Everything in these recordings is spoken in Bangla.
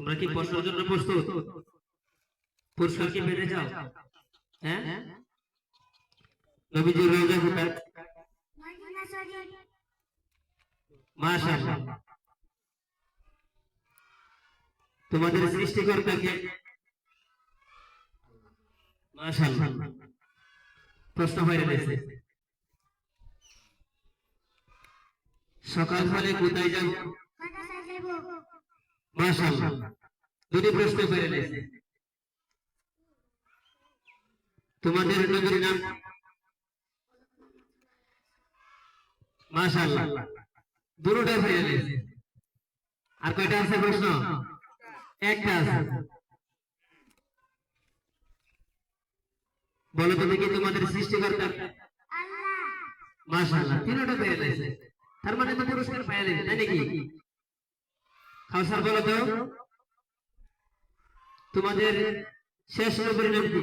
তোমরা কি প্রশ্নের জন্য প্রস্তুত? পুরস্কার কি পেতে চাও? হ্যাঁ? নবীজির রোজা কোথায় মাশাআল্লাহ। তোমাদের সৃষ্টিকর্তাকে। মাশাআল্লাহ। প্রশ্ন হয়ে রয়েছে সকাল হলে কোথায় যাব? মাশাআল্লাহ দুটি প্রশ্ন রয়েছে তোমাদের নবীর নাম মাশাআল্লাহ দুটোটাই রয়েছে আর কয়টা আছে প্রশ্ন একটা আছে বলো তুমি কি তোমাদের সৃষ্টিকর্তা মাশাআল্লাহ তিনটা পেয়ে গেছে তার মানে তো পুরস্কার গেছে তাই নাকি খাওসার বলো তো। তোমাদের শেষ নবীর নাম কি?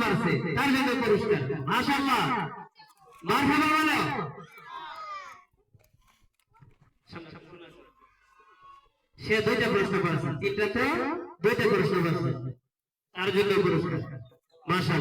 পারছে সে দুইটা প্রশ্ন পারছে তিনটা তো দুইটা প্রশ্ন পারছে তার জন্য পুরস্কার মাশাআল্লাহ